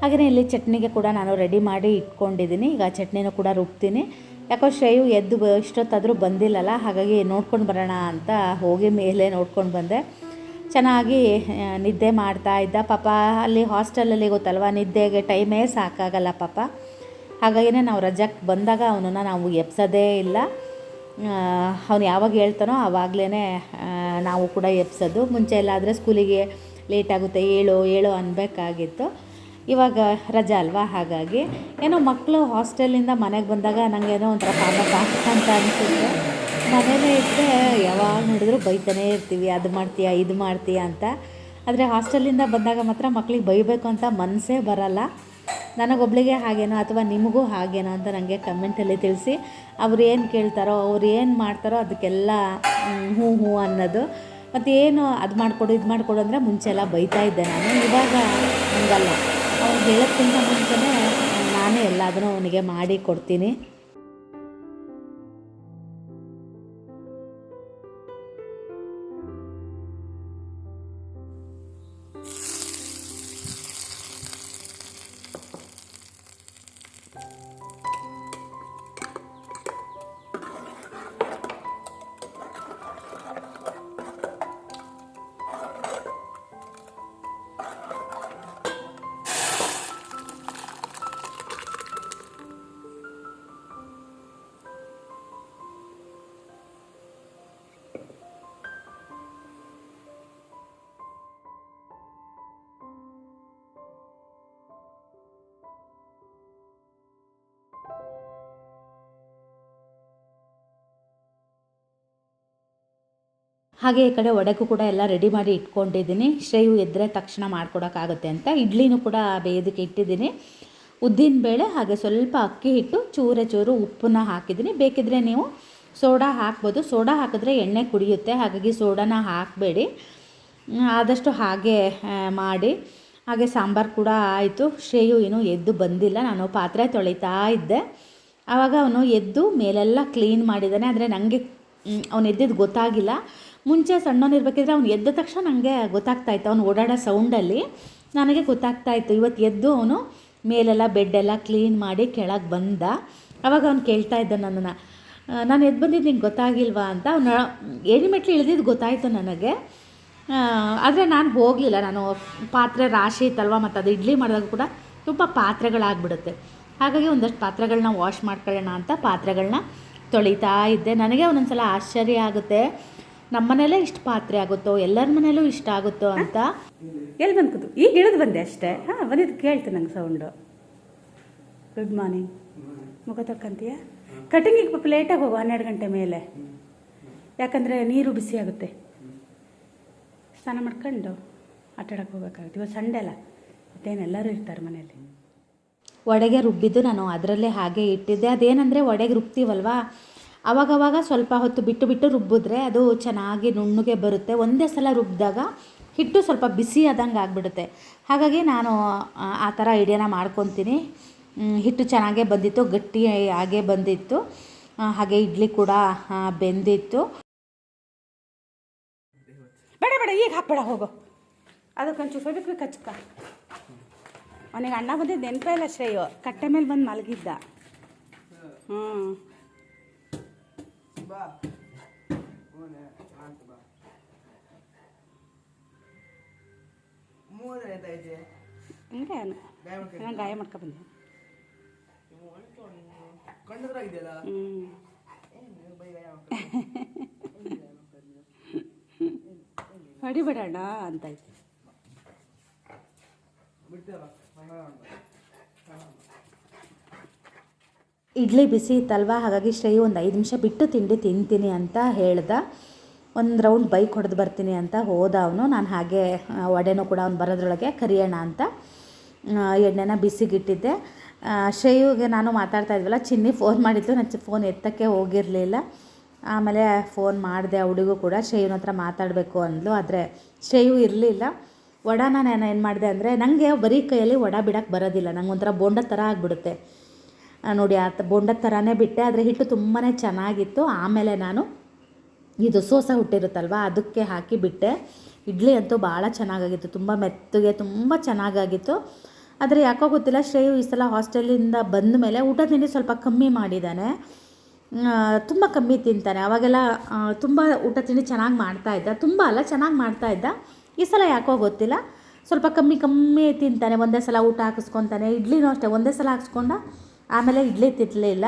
ಹಾಗೆಯೇ ಇಲ್ಲಿ ಚಟ್ನಿಗೆ ಕೂಡ ನಾನು ರೆಡಿ ಮಾಡಿ ಇಟ್ಕೊಂಡಿದ್ದೀನಿ ಈಗ ಚಟ್ನಿನೂ ಕೂಡ ರುಬ್ತೀನಿ. ಯಾಕೋ ಶ್ರೇಯು ಎದ್ದು ಇಷ್ಟೊತ್ತಾದರೂ ಬಂದಿಲ್ಲಲ್ಲ, ಹಾಗಾಗಿ ನೋಡ್ಕೊಂಡು ಬರೋಣ ಅಂತ ಹೋಗಿ ಮೇಲೆ ನೋಡ್ಕೊಂಡು ಬಂದೆ. ಚೆನ್ನಾಗಿ ನಿದ್ದೆ ಮಾಡ್ತಾ ಇದ್ದ ಪಾಪ. ಅಲ್ಲಿ ಹಾಸ್ಟೆಲಲ್ಲಿ ಗೊತ್ತಲ್ವ, ನಿದ್ದೆಗೆ ಟೈಮೇ ಸಾಕಾಗಲ್ಲ ಪಾಪ. ಹಾಗಾಗಿನೇ ನಾವು ರಜಕ್ಕೆ ಬಂದಾಗ ಅವನನ್ನು ನಾವು ಎಬ್ಸೋದೇ ಇಲ್ಲ. ಅವನು ಯಾವಾಗ ಹೇಳ್ತಾನೋ ಆವಾಗಲೇ ನಾವು ಕೂಡ ಎಬ್ಸೋದು. ಮುಂಚೆ ಎಲ್ಲ ಆದರೆ ಸ್ಕೂಲಿಗೆ ಲೇಟ್ ಆಗುತ್ತೆ, ಏಳು ಏಳು ಅನ್ಬೇಕಾಗಿತ್ತು. ಇವಾಗ ರಜಾ ಅಲ್ವಾ ಹಾಗಾಗಿ. ಏನೋ ಮಕ್ಕಳು ಹಾಸ್ಟೆಲಿಂದ ಮನೆಗೆ ಬಂದಾಗ ನನಗೇನೋ ಒಂಥರ ಪಾಪ ಪಾಪ ಅಂತ ಅನಿಸುತ್ತೆ. ಮನೇಲೇ ಇದ್ದರೆ ಯಾವಾಗ ನೋಡಿದ್ರು ಬೈತಾನೇ ಇರ್ತೀವಿ, ಅದು ಮಾಡ್ತೀಯಾ, ಇದು ಮಾಡ್ತೀಯಾ ಅಂತ. ಆದರೆ ಹಾಸ್ಟೆಲಿಂದ ಬಂದಾಗ ಮಾತ್ರ ಮಕ್ಳಿಗೆ ಬೈಬೇಕು ಅಂತ ಮನಸ್ಸೇ ಬರಲ್ಲ. ನನಗೊಬ್ಳಿಗೆ ಹಾಗೇನೋ ಅಥವಾ ನಿಮಗೂ ಹಾಗೇನೋ ಅಂತ ನನಗೆ ಕಮೆಂಟಲ್ಲಿ ತಿಳಿಸಿ, ಅವ್ರು ಏನು ಕೇಳ್ತಾರೋ, ಅವ್ರು ಏನು ಮಾಡ್ತಾರೋ ಅದಕ್ಕೆಲ್ಲ ಹ್ಞೂ ಹ್ಞೂ ಅನ್ನೋದು. ಮತ್ತು ಏನು ಅದು ಮಾಡಿಕೊಡು, ಇದು ಮಾಡಿಕೊಡು ಅಂದರೆ ಮುಂಚೆ ಎಲ್ಲ ಬೈತಾ ಇದ್ದೆ ನಾನು. ಇವಾಗ ಹಂಗಲ್ಲ. ಅವ್ರು ಹೇಳೋಕ್ಕಿಂತ ಮುಂಚೆನೇ ನಾನೇ ಎಲ್ಲದನ್ನೂ ಅವನಿಗೆ ಮಾಡಿ ಕೊಡ್ತೀನಿ. ಹಾಗೆ ಈ ಕಡೆ ಒಡೆಗೂ ಕೂಡ ಎಲ್ಲ ರೆಡಿ ಮಾಡಿ ಇಟ್ಕೊಂಡಿದ್ದೀನಿ. ಶ್ರೇಯು ಎದ್ದರೆ ತಕ್ಷಣ ಮಾಡ್ಕೊಡೋಕ್ಕಾಗುತ್ತೆ ಅಂತ. ಇಡ್ಲಿನೂ ಕೂಡ ಬೇಯೋದಕ್ಕೆ ಇಟ್ಟಿದ್ದೀನಿ. ಉದ್ದಿನ ಬೇಳೆ ಹಾಗೆ ಸ್ವಲ್ಪ ಅಕ್ಕಿ ಹಿಟ್ಟು, ಚೂರೆ ಚೂರು ಉಪ್ಪನ್ನ ಹಾಕಿದ್ದೀನಿ. ಬೇಕಿದ್ರೆ ನೀವು ಸೋಡಾ ಹಾಕ್ಬೋದು. ಸೋಡಾ ಹಾಕಿದ್ರೆ ಎಣ್ಣೆ ಕುಡಿಯುತ್ತೆ. ಹಾಗಾಗಿ ಸೋಡಾನ ಹಾಕಬೇಡಿ. ಆದಷ್ಟು ಹಾಗೆ ಮಾಡಿ. ಹಾಗೆ ಸಾಂಬಾರು ಕೂಡ ಆಯಿತು. ಶ್ರೇಯು ಏನು ಎದ್ದು ಬಂದಿಲ್ಲ. ನಾನು ಪಾತ್ರೆ ತೊಳಿತಾ ಇದ್ದೆ. ಆವಾಗ ಅವನು ಎದ್ದು ಮೇಲೆಲ್ಲ ಕ್ಲೀನ್ ಮಾಡಿದ್ದಾನೆ. ಆದರೆ ನನಗೆ ಅವನು ಎದ್ದಿದ್ದು ಗೊತ್ತಾಗಿಲ್ಲ. ಮುಂಚೆ ಸಣ್ಣವನಿರ್ಬೇಕಿದ್ರೆ ಅವ್ನು ಎದ್ದ ತಕ್ಷಣ ನನಗೆ ಗೊತ್ತಾಗ್ತಾ ಇತ್ತು. ಅವ್ನು ಓಡಾಡೋ ಸೌಂಡಲ್ಲಿ ನನಗೆ ಗೊತ್ತಾಗ್ತಾ ಇತ್ತು. ಇವತ್ತು ಎದ್ದು ಅವನು ಮೇಲೆಲ್ಲ ಬೆಡ್ಡೆಲ್ಲ ಕ್ಲೀನ್ ಮಾಡಿ ಕೆಳಗೆ ಬಂದ. ಅವಾಗ ಅವ್ನು ಕೇಳ್ತಾ ಇದ್ದ ನನ್ನನ್ನು ನಾನು ಎದ್ದು ಬಂದಿದ್ದು ನಿಂಗೆ ಗೊತ್ತಾಗಿಲ್ವಾ ಅಂತ? ಅವನು ಏಣಿ ಮೆಟ್ಲು ಇಳಿದಿದ್ದು ಗೊತ್ತಾಯಿತು ನನಗೆ. ಆದರೆ ನಾನು ಹೋಗಲಿಲ್ಲ. ನಾನು ಪಾತ್ರೆ ರಾಶಿ ಇತ್ತಲ್ವ ಮತ್ತು ಅದು ಇಡ್ಲಿ ಮಾಡಿದಾಗ ಕೂಡ ತುಂಬ ಪಾತ್ರೆಗಳಾಗ್ಬಿಡುತ್ತೆ. ಹಾಗಾಗಿ ಒಂದಷ್ಟು ಪಾತ್ರೆಗಳನ್ನ ವಾಶ್ ಮಾಡ್ಕೊಳ್ಳೋಣ ಅಂತ ಪಾತ್ರೆಗಳನ್ನ ತೊಳಿತಾ ಇದ್ದೆ. ನನಗೆ ಒಂದೊಂದು ಸಲ ಆಶ್ಚರ್ಯ ಆಗುತ್ತೆ. ನಮ್ಮ ಮನೇಲೇ ಇಷ್ಟು ಪಾತ್ರೆ ಆಗುತ್ತೋ ಎಲ್ಲರ ಮನೇಲೂ ಇಷ್ಟ ಆಗುತ್ತೋ ಅಂತ?
ಎಲ್ಲಿ ಬಂದು ಕೂತು ಈಗ ಇಳಿದು ಬಂದೆ ಅಷ್ಟೇ. ಹಾಂ ಬಂದಿದ್ದು ಕೇಳ್ತು ನಂಗೆ ಸೌಂಡು ಗುಡ್ ಮಾರ್ನಿಂಗ್ ಮುಖ ತಕ್ಕಂತೀಯ ಕಟಿಂಗಿಗೆ ಪಾಪ ಲೇಟಾಗಿ ಹೋಗು ಹನ್ನೆರಡು ಗಂಟೆ ಮೇಲೆ. ಯಾಕಂದರೆ ನೀರು ಬಿಸಿ ಆಗುತ್ತೆ. ಸ್ನಾನ ಮಾಡ್ಕೊಂಡು ಆಟಾಡಕ್ಕೆ ಹೋಗ್ಬೇಕಾಗುತ್ತೆ. ಇವತ್ತು ಸಂಡೆ ಅಲ್ಲ. ಮತ್ತೇನು ಎಲ್ಲರೂ ಇರ್ತಾರೆ ಮನೆಯಲ್ಲಿ.
ಒಡೆಗೆ ರುಬ್ಬಿದ್ದು ನಾನು ಅದರಲ್ಲೇ ಹಾಗೆ ಇಟ್ಟಿದ್ದೆ. ಅದೇನಂದರೆ ಒಡೆಗೆ ರುಬ್ತೀವಲ್ವಾ? ಅವಾಗವಾಗ ಸ್ವಲ್ಪ ಹೊತ್ತು ಬಿಟ್ಟು ಬಿಟ್ಟು ರುಬ್ಬಿದ್ರೆ ಅದು ಚೆನ್ನಾಗಿ ನುಣ್ಣಗೆ ಬರುತ್ತೆ. ಒಂದೇ ಸಲ ರುಬ್ಬಿದಾಗ ಹಿಟ್ಟು ಸ್ವಲ್ಪ ಬಿಸಿ ಆದಂಗೆ ಆಗಿಬಿಡುತ್ತೆ. ಹಾಗಾಗಿ ನಾನು ಆ, ಥರ ಐಡಿಯಾನ ಮಾಡ್ಕೊತೀನಿ. ಹಿಟ್ಟು ಚೆನ್ನಾಗೇ ಬಂದಿತ್ತು ಗಟ್ಟಿ ಹಾಗೆ ಬಂದಿತ್ತು. ಹಾಗೆ ಇಡ್ಲಿ ಕೂಡ ಬೆಂದಿತ್ತು.
ಬೇಡ ಬೇಡ ಈಗ ಹಾಕ್ಬೇಡ ಹೋಗು. ಅದಕ್ಕೊಂಚೂರು ಫೆಬಿಕ್ವಿಕ್ ಹಚ್ಕ ಅವನಿಗೆ ಅಣ್ಣ ಬಂದಿದ್ದು ನೆನಪೇ ಇಲ್ಲ ಶ್ರೇಯೋ. ಕಟ್ಟೆ ಮೇಲೆ ಬಂದು ಮಲಗಿದ್ದ. ಹ್ಞೂ
ಬಾ. ನಾಲ್ಕು ಬಾ. ಮೂರು ಐತೆ
ಹಿಂಗೆ ನಾನು ಗಾಯ ಮಾಡ್ಕೊ. ಬಂದೆ.
ಗಾಯ ಮಾಡ್ಕೊಂಡು
ಹೊಡಿಬೇಡ ಅಣ್ಣ ಅಂತೈತೆ
ಬಿಡ್ತೇವ
ಇಡ್ಲಿ ಬಿಸಿ ಇತ್ತಲ್ವಾ? ಹಾಗಾಗಿ ಶ್ರೇಯು ಒಂದು ಐದು ನಿಮಿಷ ಬಿಟ್ಟು ತಿಂಡಿ ತಿಂತೀನಿ ಅಂತ ಹೇಳ್ದ. ಒಂದು ರೌಂಡ್ ಬೈಕ್ ಹೊಡೆದು ಬರ್ತೀನಿ ಅಂತ ಹೋದ ಅವನು. ನಾನು ಹಾಗೆ ಒಡೆನೂ ಕೂಡ ಅವ್ನು ಬರೋದ್ರೊಳಗೆ ಕರಿಯೋಣ ಅಂತ ಎಣ್ಣೆನ ಬಿಸಿಗಿಟ್ಟಿದ್ದೆ. ಶ್ರೇಯುಗೆ ನಾನು ಮಾತಾಡ್ತಾ ಇದ್ವಲ್ಲ, ಚಿನ್ನಿ ಫೋನ್ ಮಾಡಿದ್ದು ನಾನು ಫೋನ್ ಎತ್ತಕ್ಕೆ ಹೋಗಿರಲಿಲ್ಲ. ಆಮೇಲೆ ಫೋನ್ ಮಾಡಿದೆ ಹುಡುಗೂ ಕೂಡ. ಶ್ರೇಯುನ ಹತ್ರ ಮಾತಾಡಬೇಕು ಅಂದ್ಲು. ಆದರೆ ಶ್ರೇಯು ಇರಲಿಲ್ಲ. ವಡಾನ ನಾನು ಏನು ಮಾಡಿದೆ ಅಂದರೆ ನನಗೆ ಬರೀ ಕೈಯಲ್ಲಿ ವಡ ಬಿಡೋಕ್ಕೆ ಬರೋದಿಲ್ಲ. ನಂಗೆ ಒಂಥರ ಬೋಂಡ ಥರ ಆಗಿಬಿಡುತ್ತೆ. ನೋಡಿ, ಆ ಬೋಂಡದ ಥರನೇ ಬಿಟ್ಟೆ, ಆದರೆ ಹಿಟ್ಟು ತುಂಬಾ ಚೆನ್ನಾಗಿತ್ತು. ಆಮೇಲೆ ನಾನು ಇದು ಸೋಸ ಹುಟ್ಟಿರುತ್ತಲ್ವ, ಅದಕ್ಕೆ ಹಾಕಿ ಬಿಟ್ಟೆ. ಇಡ್ಲಿ ಅಂತೂ ಭಾಳ ಚೆನ್ನಾಗಾಗಿತ್ತು, ತುಂಬ ಮೆತ್ತಗೆ, ತುಂಬ ಚೆನ್ನಾಗಾಗಿತ್ತು. ಆದರೆ ಯಾಕೋ ಗೊತ್ತಿಲ್ಲ, ಶ್ರೇಯು ಈ ಸಲ ಹಾಸ್ಟೆಲಿಂದ ಬಂದ ಮೇಲೆ ಊಟ ತಿಂಡಿ ಸ್ವಲ್ಪ ಕಮ್ಮಿ ಮಾಡಿದ್ದಾನೆ ತುಂಬ ಕಮ್ಮಿ ತಿಂತಾನೆ. ಅವಾಗೆಲ್ಲ ತುಂಬ ಊಟ ತಿಂಡಿ ಚೆನ್ನಾಗಿ ಮಾಡ್ತಾ ಇದ್ದ. ತುಂಬ ಅಲ್ಲ, ಚೆನ್ನಾಗಿ ಮಾಡ್ತಾ ಇದ್ದ. ಈ ಸಲ ಯಾಕೋ ಗೊತ್ತಿಲ್ಲ, ಸ್ವಲ್ಪ ಕಮ್ಮಿ ಕಮ್ಮಿ ತಿಂತಾನೆ. ಒಂದೇ ಸಲ ಊಟ ಹಾಕಿಸ್ಕೊತಾನೆ, ಇಡ್ಲಿನೂ ಅಷ್ಟೇ, ಒಂದೇ ಸಲ ಹಾಕ್ಸ್ಕೊಂಡ ಆಮೇಲೆ ಇಡ್ಲಿ ತಿನ್ನಲಿಲ್ಲ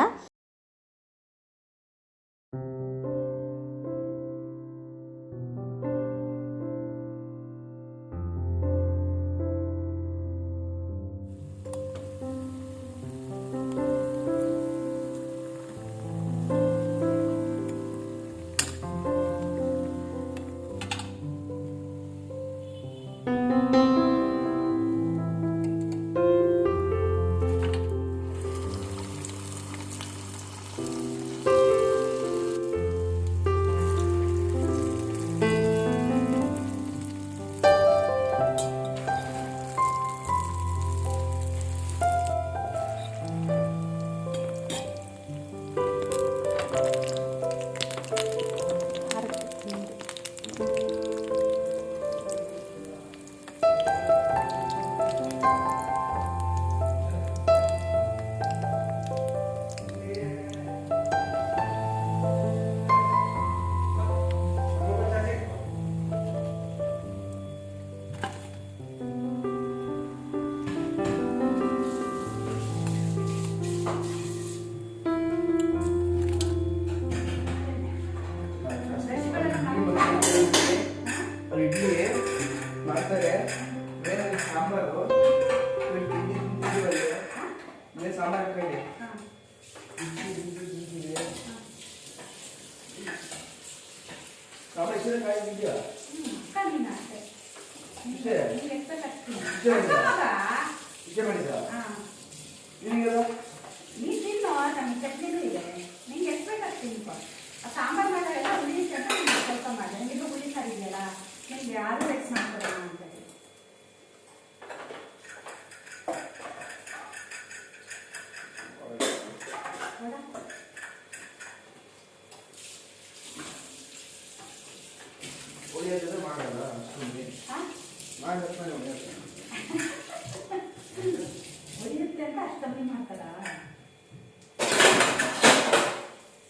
ಅವ್ರು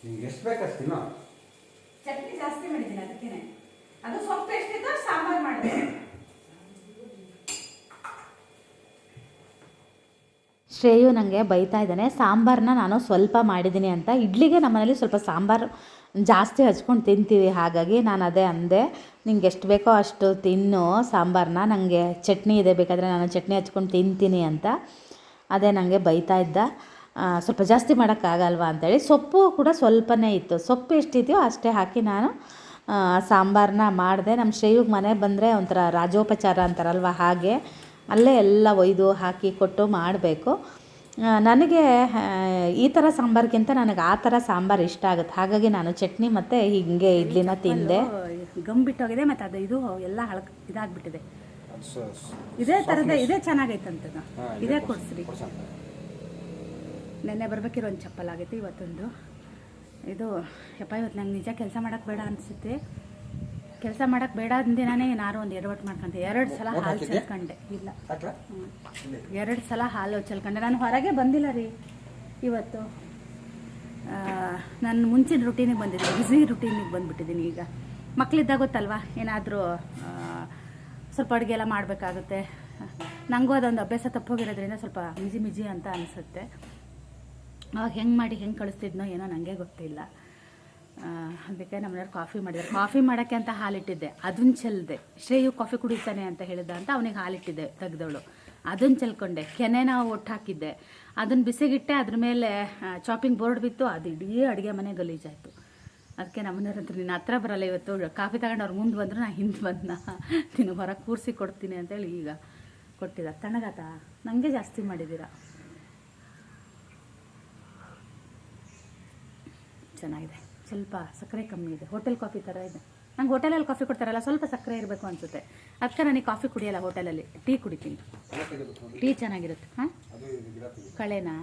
ನಿಂಗೆ ಎಷ್ಟು
ಬೇಕಷ್ಟು ತಿನ್ನೋ.
ಚಟ್ನಿ ಜಾಸ್ತಿ ಮಾಡಿದ್ದೀನಿ ಅದಕ್ಕೇನೆ. ಅದು ಸೊಪ್ಪು ಎಷ್ಟಿತ್ತು ಸಾಂಬಾರು ಮಾಡಿದೆ.
ಶ್ರೇಯು ನನಗೆ ಬೈತಾ ಇದ್ದಾನೆ ಸಾಂಬಾರನ್ನ ನಾನು ಸ್ವಲ್ಪ ಮಾಡಿದ್ದೀನಿ ಅಂತ. ಇಡ್ಲಿಗೆ ನಮ್ಮನೇಲಿ ಸ್ವಲ್ಪ ಸಾಂಬಾರು ಜಾಸ್ತಿ ಹಚ್ಕೊಂಡು ತಿಂತೀವಿ. ಹಾಗಾಗಿ ನಾನು ಅದೇ ಅಂದೆ. ನಿಂಗೆ ಎಷ್ಟು ಬೇಕೋ ಅಷ್ಟು ತಿನ್ನು. ಸಾಂಬಾರನ್ನ ನನಗೆ ಚಟ್ನಿ ಇದೆ ಬೇಕಾದರೆ ನಾನು ಚಟ್ನಿ ಹಚ್ಕೊಂಡು ತಿಂತೀನಿ ಅಂತ. ಅದೇ ನನಗೆ ಬೈತಾ ಇದ್ದ. ಸ್ವಲ್ಪ ಜಾಸ್ತಿ ಮಾಡೋಕ್ಕಾಗಲ್ವಾ ಅಂತೇಳಿ. ಸೊಪ್ಪು ಕೂಡ ಸ್ವಲ್ಪನೇ ಇತ್ತು. ಸೊಪ್ಪು ಎಷ್ಟಿದೆಯೋ ಅಷ್ಟೇ ಹಾಕಿ ನಾನು ಸಾಂಬಾರನ್ನ ಮಾಡಿದೆ. ನಮ್ಮ ಶ್ರೇಯುಗೆ ಮನೆ ಬಂದರೆ ಒಂಥರ ರಾಜೋಪಚಾರ ಅಂತಾರಲ್ವ ಹಾಗೆ. ಅಲ್ಲೇ ಎಲ್ಲ ಒಯ್ದು ಹಾಕಿ ಕೊಟ್ಟು ಮಾಡಬೇಕು. ನನಗೆ ಈ ಥರ ಸಾಂಬಾರ್ಗಿಂತ ನನಗೆ ಆ ಥರ ಸಾಂಬಾರು ಇಷ್ಟ ಆಗುತ್ತೆ. ಹಾಗಾಗಿ ನಾನು ಚಟ್ನಿ ಮತ್ತು ಹಿಂಗೆ ಇಡ್ಲಿನ ತಿಂದೆ.
ಗಮ್ ಬಿಟ್ಟೋಗಿದೆ ಮತ್ತು ಅದು ಇದು ಎಲ್ಲ ಹಳ ಇದಾಗ್ಬಿಟ್ಟಿದೆ. ಇದೇ ಥರದ ಇದೇ
ಚೆನ್ನಾಗೈತಂತದ.
ಇದೇ ಕೊಡಿಸ್ರಿ. ನೆನ್ನೆ ಬರ್ಬೇಕಿರೋ ಒಂದು ಚಪ್ಪಲ್ ಆಗೈತೆ ಇವತ್ತೊಂದು. ಇದು ಯಪ್ಪ ಇವತ್ತು ನಂಗೆ ನಿಜ ಕೆಲಸ ಮಾಡೋಕ್ಕೆ ಬೇಡ ಅನಿಸುತ್ತೆ. ಕೆಲಸ ಮಾಡಕ್ಕೆ ಬೇಡ ದಿನಾನೇ ನಾನು ಒಂದು ಎಡವಟ್ಟು ಮಾಡ್ಕೊಂಡೆ. ಎರಡು ಸಲ ಹಾಲು ಚೆಲ್ಕಂಡೆ. ಇಲ್ಲ? ಎರಡು ಸಲ ಹಾಲು ಚೆಲ್ಕೊಂಡೆ. ನಾನು ಹೊರಗೆ ಬಂದಿಲ್ಲ ರೀ ಇವತ್ತು. ನಾನು ಮುಂಚಿನ ರುಟೀನಿಗೆ ಬಂದಿದ್ದೀನಿ. ಬಿಸಿ ರುಟೀನಿಗೆ ಬಂದುಬಿಟ್ಟಿದ್ದೀನಿ ಈಗ. ಮಕ್ಕಳಿದ್ದಾಗ ಗೊತ್ತಲ್ವಾ? ಏನಾದರೂ ಸ್ವಲ್ಪ ಅಡುಗೆ ಎಲ್ಲ ಮಾಡಬೇಕಾಗುತ್ತೆ. ನನಗೂ ಅದೊಂದು ಅಭ್ಯಾಸ ತಪ್ಪೋಗಿರೋದ್ರಿಂದ ಸ್ವಲ್ಪ ಮಿಜಿ ಮಿಜಿ ಅಂತ ಅನಿಸುತ್ತೆ. ಅವಾಗ ಹೆಂಗೆ ಮಾಡಿ ಹೆಂಗೆ ಕಳಿಸ್ತಿದ್ನೋ ಏನೋ ನನಗೆ ಗೊತ್ತಿಲ್ಲ. ಅದಕ್ಕೆ ನಮ್ಮನೆಯವ್ರು ಕಾಫಿ ಮಾಡಿದ್ದಾರೆ. ಕಾಫಿ ಮಾಡೋಕ್ಕೆ ಅಂತ ಹಾಲಿಟ್ಟಿದ್ದೆ. ಅದನ್ನ ಚೆಲ್ಲಿದೆ ಶ್ರೇಯು ಕಾಫಿ ಕುಡಿತಾನೆ ಅಂತ ಹೇಳಿದ ಅಂತ ಅವನಿಗೆ ಹಾಲಿಟ್ಟಿದ್ದೆ ತೆಗ್ದವಳು. ಅದನ್ನ ಚೆಲ್ಕೊಂಡೆ. ಕೆನೆನ ಒಟ್ಟು ಹಾಕಿದ್ದೆ. ಅದನ್ನು ಬಿಸಿಗಿಟ್ಟೆ, ಅದ್ರ ಮೇಲೆ ಚಾಪಿಂಗ್ ಬೋರ್ಡ್ ಬಿತ್ತು. ಅದು ಇಡೀ ಅಡುಗೆ ಮನೆ ಗಲೀಜಾಯಿತು. ಅದಕ್ಕೆ ನಮ್ಮನೆಯವ್ರ ಹತ್ರ ನೀನು ಹತ್ರ ಬರಲ್ಲ ಇವತ್ತು. ಕಾಫಿ ತಗೊಂಡು ಅವ್ರು ಮುಂದೆ ಬಂದ್ರು ನಾನು ಹಿಂದೆ ಬಂದ ನೀನು ಹೊರಗೆ ಕೂರಿಸಿ ಕೊಡ್ತೀನಿ ಅಂತೇಳಿ ಈಗ ಕೊಟ್ಟಿದ್ದ ತಣ್ಣಗಾತ? ನನಗೆ ಜಾಸ್ತಿ ಮಾಡಿದ್ದೀರ? ಚೆನ್ನಾಗಿದೆ. ಸ್ವಲ್ಪ ಸಕ್ಕರೆ ಕಮ್ಮಿ ಇದೆ. ಹೋಟೆಲ್ ಕಾಫಿ ಥರ ಇದೆ. ನಂಗೆ ಹೋಟೆಲಲ್ಲಿ ಕಾಫಿ ಕೊಡ್ತಾರಲ್ಲ, ಸ್ವಲ್ಪ ಸಕ್ಕರೆ ಇರಬೇಕು ಅನಿಸುತ್ತೆ. ಅದಕ್ಕೆ ನನಗೆ ಕಾಫಿ ಕುಡಿಯಲ್ಲ ಹೋಟೆಲಲ್ಲಿ? ಟೀ ಕುಡಿತೀನಿ. ಟೀ ಚೆನ್ನಾಗಿರುತ್ತೆ. ಹಾಂ? ಕಳೆನಾ.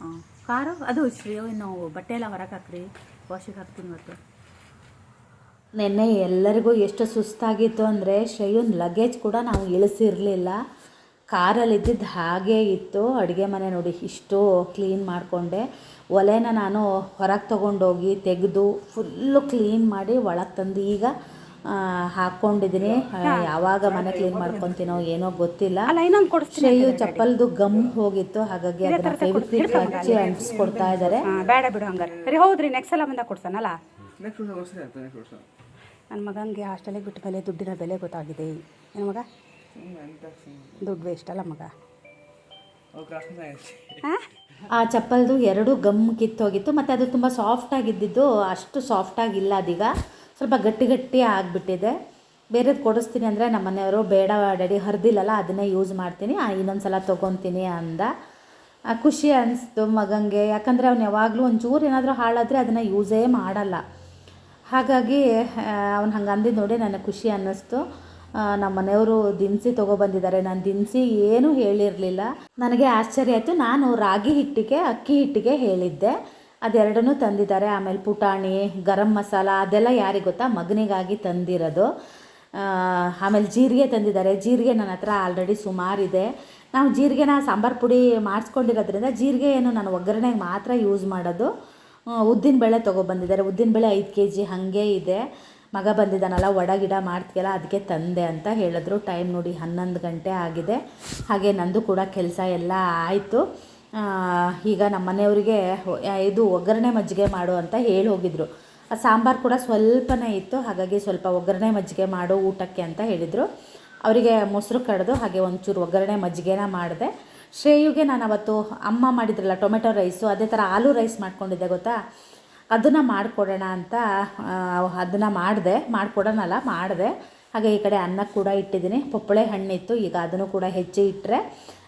ಹಾಂ. ಕಾರು ಅದು ಶ್ರೀ ಇನ್ನು ಬಟ್ಟೆ ಎಲ್ಲ ಹೊರಗೆ ಹಾಕ್ರಿ. ವಾಶಿಗೆ ಹಾಕ್ತೀನಿ ಇವತ್ತು
ನಿನ್ನೆ ಎಲ್ಲರಿಗೂ ಎಷ್ಟು ಸುಸ್ತಾಗಿತ್ತು ಅಂದರೆ ಶ್ರೇಯನ್ ಲಗೇಜ್ ಕೂಡ ನಾವು ಇಳಿಸಿರಲಿಲ್ಲ. ಕಾರಲ್ಲಿ ಇದ್ದಿದ್ದು ಹಾಗೇ ಇತ್ತು. ಅಡುಗೆ ಮನೆ ನೋಡಿ ಇಷ್ಟು ಕ್ಲೀನ್ ಮಾಡಿಕೊಂಡೆ. ಒಲೆನ ನಾನು ಹೊರಗೆ ತೊಗೊಂಡೋಗಿ ತೆಗೆದು ಫುಲ್ಲು ಕ್ಲೀನ್ ಮಾಡಿ ಒಳಗೆ ತಂದು ಈಗ ಹಾಕ್ಕೊಂಡಿದ್ದೀನಿ ಯಾವಾಗ ಮನೆ ಕ್ಲೀನ್ ಮಾಡ್ಕೊತೀನೋ ಏನೋ ಗೊತ್ತಿಲ್ಲ.
ಅಲ್ಲ ಇನ್ನೊಂದು ಕೊಡಿಸ್ತೀನಿ
ಶ್ರೇಯು ಚಪ್ಪಲ್ದು ಗಮ್ ಹೋಗಿತ್ತು. ಹಾಗಾಗಿ ಅದನ್ನ ಫೆವಿಕ್ವಿಕ್ ಹಚ್ಚಿ ಅಂಟಿಸ್ಕೊಡ್ತಾ ಇದ್ದಾರೆ.
ಬೇಡ ಬಿಡು ಹಂಗಾರೆ. ಸರಿ ಹೌದ್ರಿ ನೆಕ್ಸ್ಟ್ ಸಲ ಬಂದಾಗ ಕೊಡ್ತಾನಲ್ಲ ನನ್ನ ಮಗನಿಗೆ ಹಾಸ್ಟೆಲಿಗೆ ಬಿಟ್ಟ ಮೇಲೆ ದುಡ್ಡಿನ ಬೆಲೆ ಗೊತ್ತಾಗಿದೆ. ಏನು ಮಗ? ದುಡ್ಡು ವೇಸ್ಟ್ ಅಲ್ಲ ಮಗ?
ಆ ಚಪ್ಪಲ್ದು ಎರಡು ಗಮ್ ಕಿತ್ತೋಗಿತ್ತು ಮತ್ತು ಅದು ತುಂಬ ಸಾಫ್ಟಾಗಿದ್ದಿದ್ದು ಅಷ್ಟು ಸಾಫ್ಟಾಗಿಲ್ಲ ಅದೀಗ. ಸ್ವಲ್ಪ ಗಟ್ಟಿ ಗಟ್ಟಿ ಆಗಿಬಿಟ್ಟಿದೆ. ಬೇರೆದು ಕೊಡಿಸ್ತೀನಿ ಅಂದರೆ ನಮ್ಮ ಮನೆಯವರು ಬೇಡ ಡ್ಯಾಡಿ ಹರಿದಿಲ್ಲಲ್ಲ ಅದನ್ನೇ ಯೂಸ್ ಮಾಡ್ತೀನಿ. ಇನ್ನೊಂದು ಸಲ ತೊಗೊತೀನಿ ಅಂದ. ಖುಷಿ ಅನ್ನಿಸ್ತು ಮಗಂಗೆ. ಯಾಕಂದರೆ ಅವ್ನು ಯಾವಾಗಲೂ ಒಂಚೂರು ಏನಾದರೂ ಹಾಳಾದರೆ ಅದನ್ನು ಯೂಸೇ ಮಾಡಲ್ಲ. ಹಾಗಾಗಿ ಅವ್ನು ಹಂಗೆ ಅಂದಿದ್ದು ನೋಡಿ ನನಗೆ ಖುಷಿ ಅನ್ನಿಸ್ತು. ನಮ್ಮ ಮನೆಯವರು ದಿನಸಿ ತೊಗೊಬಂದಿದ್ದಾರೆ ನಾನು ದಿನಸಿ ಏನೂ ಹೇಳಿರಲಿಲ್ಲ. ನನಗೆ ಆಶ್ಚರ್ಯ ಆಯಿತು. ನಾನು ರಾಗಿ ಹಿಟ್ಟಿಗೆ, ಅಕ್ಕಿ ಹಿಟ್ಟಿಗೆ ಹೇಳಿದ್ದೆ. ಅದೆರಡನ್ನೂ ತಂದಿದ್ದಾರೆ. ಆಮೇಲೆ ಪುಟಾಣಿ, ಗರಂ ಮಸಾಲ, ಅದೆಲ್ಲ ಯಾರಿಗೆ ಗೊತ್ತಾ? ಮಗನಿಗಾಗಿ ತಂದಿರೋದು. ಆಮೇಲೆ ಜೀರಿಗೆ ತಂದಿದ್ದಾರೆ. ಜೀರಿಗೆ ನನ್ನ ಹತ್ರ ಆಲ್ರೆಡಿ ಸುಮಾರಿದೆ ನಾವು ಜೀರಿಗೆನ ಸಾಂಬಾರು ಪುಡಿ ಮಾಡಿಸ್ಕೊಂಡಿರೋದ್ರಿಂದ ಜೀರಿಗೆ ಏನು ನಾನು ಒಗ್ಗರಣೆಗೆ ಮಾತ್ರ ಯೂಸ್ ಮಾಡೋದು. ಉದ್ದಿನ ಬೇಳೆ ತೊಗೊಬಂದಿದ್ದಾರೆ ಉದ್ದಿನ ಬೇಳೆ ಐದು ಕೆ ಜಿ ಹಾಗೆ ಇದೆ. ಮಗ ಬಂದಿದ್ದಾನಲ್ಲ ಒಡ ಗಿಡ ಮಾಡ್ತೀಯಲ್ಲ ಅದಕ್ಕೆ ತಂದೆ ಅಂತ ಹೇಳಿದ್ರು. ಟೈಮ್ ನೋಡಿ ಹನ್ನೊಂದು ಗಂಟೆ ಆಗಿದೆ. ಹಾಗೆ ನಂದು ಕೂಡ ಕೆಲಸ ಎಲ್ಲ ಆಯಿತು. ಈಗ ನಮ್ಮ ಮನೆಯವರಿಗೆ ಇದು ಒಗ್ಗರಣೆ ಮಜ್ಜಿಗೆ ಮಾಡು ಅಂತ ಹೇಳಿ ಹೋಗಿದ್ರು. ಆ, ಸಾಂಬಾರು ಕೂಡ ಸ್ವಲ್ಪನೇ ಇತ್ತು. ಹಾಗಾಗಿ ಸ್ವಲ್ಪ ಒಗ್ಗರಣೆ ಮಜ್ಜಿಗೆ ಮಾಡು ಊಟಕ್ಕೆ ಅಂತ ಹೇಳಿದರು. ಅವರಿಗೆ ಮೊಸರು ಕಡ್ದು ಹಾಗೆ ಒಂಚೂರು ಒಗ್ಗರಣೆ ಮಜ್ಜಿಗೆನ ಮಾಡಿದೆ. ಶ್ರೇಯುಗೆ ನಾನು ಅವತ್ತು ಅಮ್ಮ ಮಾಡಿದ್ರಲ್ಲ ಟೊಮೆಟೊ ರೈಸು, ಅದೇ ಥರ ಆಲೂ ರೈಸ್ ಮಾಡ್ಕೊಂಡಿದ್ದೆ, ಗೊತ್ತಾ? ಅದನ್ನು ಮಾಡಿಕೊಡೋಣ ಅಂತ ಅದನ್ನು ಮಾಡಿದೆ ಮಾಡಿಕೊಡೋಣಲ್ಲ ಮಾಡಿದೆ. ಹಾಗೆ ಈ ಕಡೆ ಅನ್ನ ಕೂಡ ಇಟ್ಟಿದ್ದೀನಿ. ಪಪ್ಪಳೆ ಹಣ್ಣಿತ್ತು ಈಗ ಅದನ್ನು ಕೂಡ ಹೆಚ್ಚಿ ಇಟ್ಟರೆ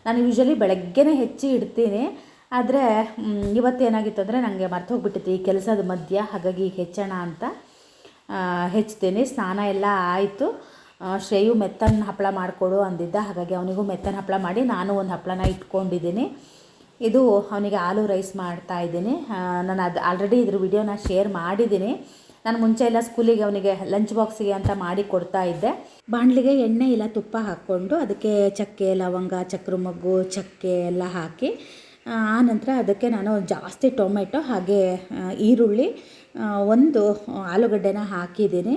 ನಾನು ಯೂಶ್ವಲಿ ಬೆಳಗ್ಗೆನೇ ಹೆಚ್ಚಿ ಇಡ್ತೀನಿ. ಆದರೆ ಇವತ್ತೇನಾಗಿತ್ತು ಅಂದರೆ ನನಗೆ ಮರ್ತೋಗ್ಬಿಟ್ಟಿತ್ತು ಈ ಕೆಲಸದ ಮಧ್ಯ. ಹಾಗಾಗಿ ಈಗ ಹೆಚ್ಚೋಣ ಅಂತ ಆ, ಹೆಚ್ಚ್ತೀನಿ ಸ್ನಾನ ಎಲ್ಲ ಆಯಿತು. ಶ್ರೇಯು ಮೆತ್ತನ ಹಪ್ಪಳ ಮಾಡಿಕೊಡು ಅಂದಿದ್ದ. ಹಾಗಾಗಿ ಅವನಿಗೂ ಮೆತ್ತನ ಹಪ್ಪಳ ಮಾಡಿ ನಾನು ಒಂದು ಹಪ್ಪಳನ ಇಟ್ಕೊಂಡಿದ್ದೀನಿ. ಇದು ಅವನಿಗೆ ಆಲೂ ರೈಸ್ ಮಾಡ್ತಾ ಇದ್ದೀನಿ. ನಾನು ಅದು ಆಲ್ರೆಡಿ ಇದ್ರ ವಿಡಿಯೋನ ಶೇರ್ ಮಾಡಿದ್ದೀನಿ. ನಾನು ಮುಂಚೆ ಎಲ್ಲ ಸ್ಕೂಲಿಗೆ ಅವನಿಗೆ ಲಂಚ್ ಬಾಕ್ಸಿಗೆ ಅಂತ ಮಾಡಿ ಕೊಡ್ತಾ ಇದ್ದೆ. ಬಾಣಲಿಗೆ ಎಣ್ಣೆ ಇಲ್ಲ ತುಪ್ಪ ಹಾಕ್ಕೊಂಡು ಅದಕ್ಕೆ ಚಕ್ಕೆ, ಲವಂಗ ಚಕ್ರ ಮೊಗ್ಗು ಚಕ್ಕೆ ಎಲ್ಲ ಹಾಕಿ ಆನಂತರ ಅದಕ್ಕೆ ನಾನು ಜಾಸ್ತಿ ಟೊಮೆಟೊ ಹಾಗೆ ಈರುಳ್ಳಿ ಒಂದು ಆಲೂಗಡ್ಡೆನ ಹಾಕಿದ್ದೀನಿ.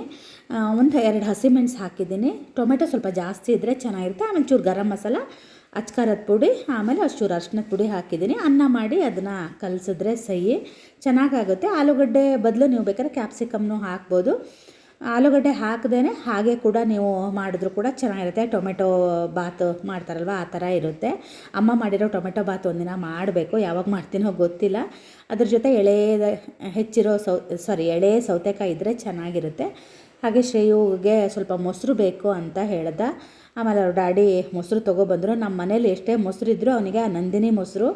ಒಂದು ಎರಡು ಹಸಿಮೆಣಸು ಹಾಕಿದ್ದೀನಿ. ಟೊಮೆಟೊ ಸ್ವಲ್ಪ ಜಾಸ್ತಿ ಇದ್ದರೆ ಚೆನ್ನಾಗಿರುತ್ತೆ. ಆಮೇಲೆ ಚೂರು ಗರಂ ಮಸಾಲ ಅಚ್ಕಾರದ ಪುಡಿ, ಆಮೇಲೆ ಅಷ್ಟೂರು ಅರ್ಶಿನದ ಪುಡಿ ಹಾಕಿದ್ದೀನಿ. ಅನ್ನ ಮಾಡಿ ಅದನ್ನು ಕಲಸಿದ್ರೆ ಸಹಿ, ಚೆನ್ನಾಗಾಗುತ್ತೆ. ಆಲೂಗಡ್ಡೆ ಬದಲು ನೀವು ಬೇಕಾದ್ರೆ ಕ್ಯಾಪ್ಸಿಕಮ್ನು ಹಾಕ್ಬೋದು. ಆಲೂಗಡ್ಡೆ ಹಾಕದೇ ಹಾಗೆ ಕೂಡ ನೀವು ಮಾಡಿದ್ರು ಕೂಡ ಚೆನ್ನಾಗಿರುತ್ತೆ. ಟೊಮೆಟೊ ಬಾತ್ ಮಾಡ್ತಾರಲ್ವ, ಆ ಥರ ಇರುತ್ತೆ. ಅಮ್ಮ ಮಾಡಿರೋ ಟೊಮೆಟೊ ಬಾತ್ ಒಂದಿನ ಮಾಡಬೇಕು. ಯಾವಾಗ ಮಾಡ್ತೀನೋ ಗೊತ್ತಿಲ್ಲ. ಅದ್ರ ಜೊತೆ ಎಳೆ ಹೆಚ್ಚಿರೋ ಸೌ ಸಾರಿ ಎಳೆ, ಸೌತೆಕಾಯಿ ಇದ್ದರೆ ಚೆನ್ನಾಗಿರುತ್ತೆ. ಹಾಗೆ ಶ್ರೇಯುಗೆ ಸ್ವಲ್ಪ ಮೊಸರು ಬೇಕು ಅಂತ ಹೇಳ್ದ. ಆಮೇಲೆ ಅವ್ರ ಡ್ಯಾಡಿ ಮೊಸರು ತೊಗೊಬಂದರು. ನಮ್ಮ ಮನೇಲಿ ಎಷ್ಟೇ ಮೊಸರು ಇದ್ದರೂ ಅವನಿಗೆ ಆ ನಂದಿನಿ ಮೊಸರು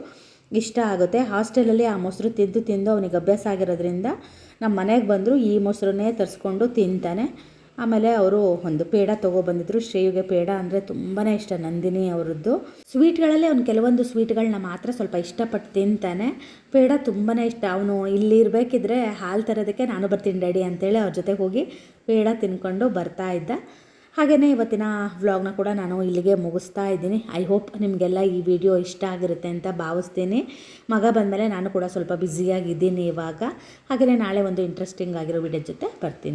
ಇಷ್ಟ ಆಗುತ್ತೆ. ಹಾಸ್ಟೆಲಲ್ಲಿ ಆ ಮೊಸರು ತಿಂದು ತಿಂದು ಅವನಿಗೆ ಅಭ್ಯಾಸ ಆಗಿರೋದ್ರಿಂದ ನಮ್ಮ ಮನೆಗೆ ಬಂದರೂ ಈ ಮೊಸರನ್ನೇ ತರಿಸ್ಕೊಂಡು ತಿಂತಾನೆ. ಆಮೇಲೆ ಅವರು ಒಂದು ಪೇಡ ತೊಗೊಬಂದಿದ್ರು. ಶ್ರೇಯುಗೆ ಪೇಡ ಅಂದರೆ ತುಂಬಾ ಇಷ್ಟ ನಂದಿನಿ ಅವರದ್ದು. ಸ್ವೀಟ್ಗಳಲ್ಲಿ ಅವ್ನು ಕೆಲವೊಂದು ಸ್ವೀಟ್ಗಳನ್ನ ಮಾತ್ರ ಸ್ವಲ್ಪ ಇಷ್ಟಪಟ್ಟು ತಿಂತಾನೆ. ಪೇಡ ತುಂಬಾ ಇಷ್ಟ. ಅವನು ಇಲ್ಲಿ ಇರಬೇಕಿದ್ರೆ ಹಾಲು ತರೋದಕ್ಕೆ ನಾನು ಬರ್ತೀನಿ ಡ್ಯಾಡಿ ಅಂತೇಳಿ ಅವ್ರ ಜೊತೆ ಹೋಗಿ ಪೇಡ ತಿನ್ಕೊಂಡು ಬರ್ತಾ ಇದ್ದ. ಹಾಗೆಯೇ ಇವತ್ತಿನ ವ್ಲಾಗ್ನ ಕೂಡ ನಾನು ಇಲ್ಲಿಗೆ ಮುಗಿಸ್ತಾ ಇದ್ದೀನಿ. ಐ ಹೋಪ್ ನಿಮಗೆಲ್ಲ ಈ ವಿಡಿಯೋ ಇಷ್ಟ ಆಗಿರುತ್ತೆ ಅಂತ ಭಾವಿಸ್ತೀನಿ. ಮಗ ಬಂದಮೇಲೆ ನಾನು ಕೂಡ ಸ್ವಲ್ಪ ಬ್ಯುಸಿಯಾಗಿದ್ದೀನಿ ಇವಾಗ. ಹಾಗೆಯೇ ನಾಳೆ ಒಂದು ಇಂಟ್ರೆಸ್ಟಿಂಗ್ ಆಗಿರೋ ವಿಡಿಯೋ ಜೊತೆ ಬರ್ತೀನಿ.